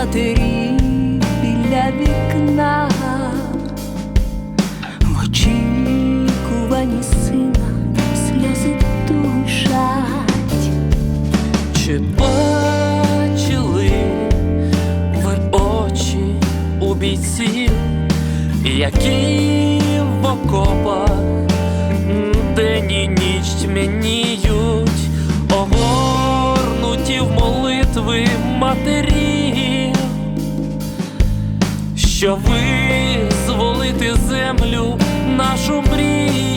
матері біля вікна, в очікуванні сина сльози душать. Чи бачили ви очі у бійців, які в окопах день і ніч тьмяніють, огорнуті в молитви матерів, що визволити землю нашу мрію,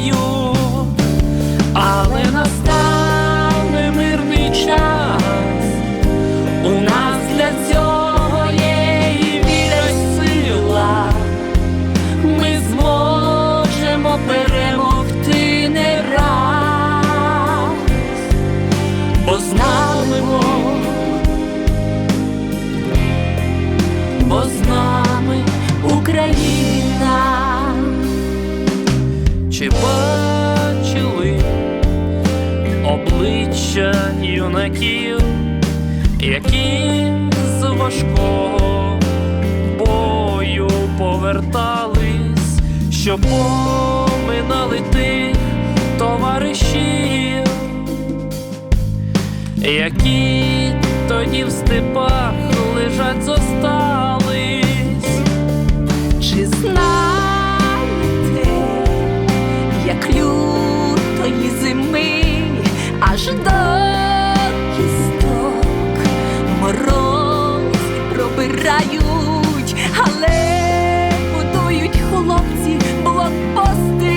Україна, Чи бачили обличчя юнаків, які з важкого бою повертались, що поминали тих товаришів, які тоді в степах лежать зостались. Пробирають, але будують хлопці блокпости,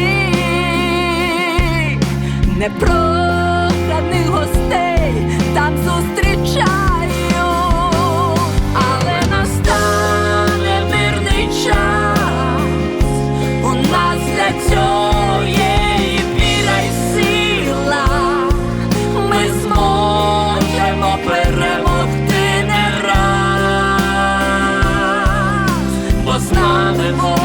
непроханих з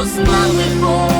перемогти не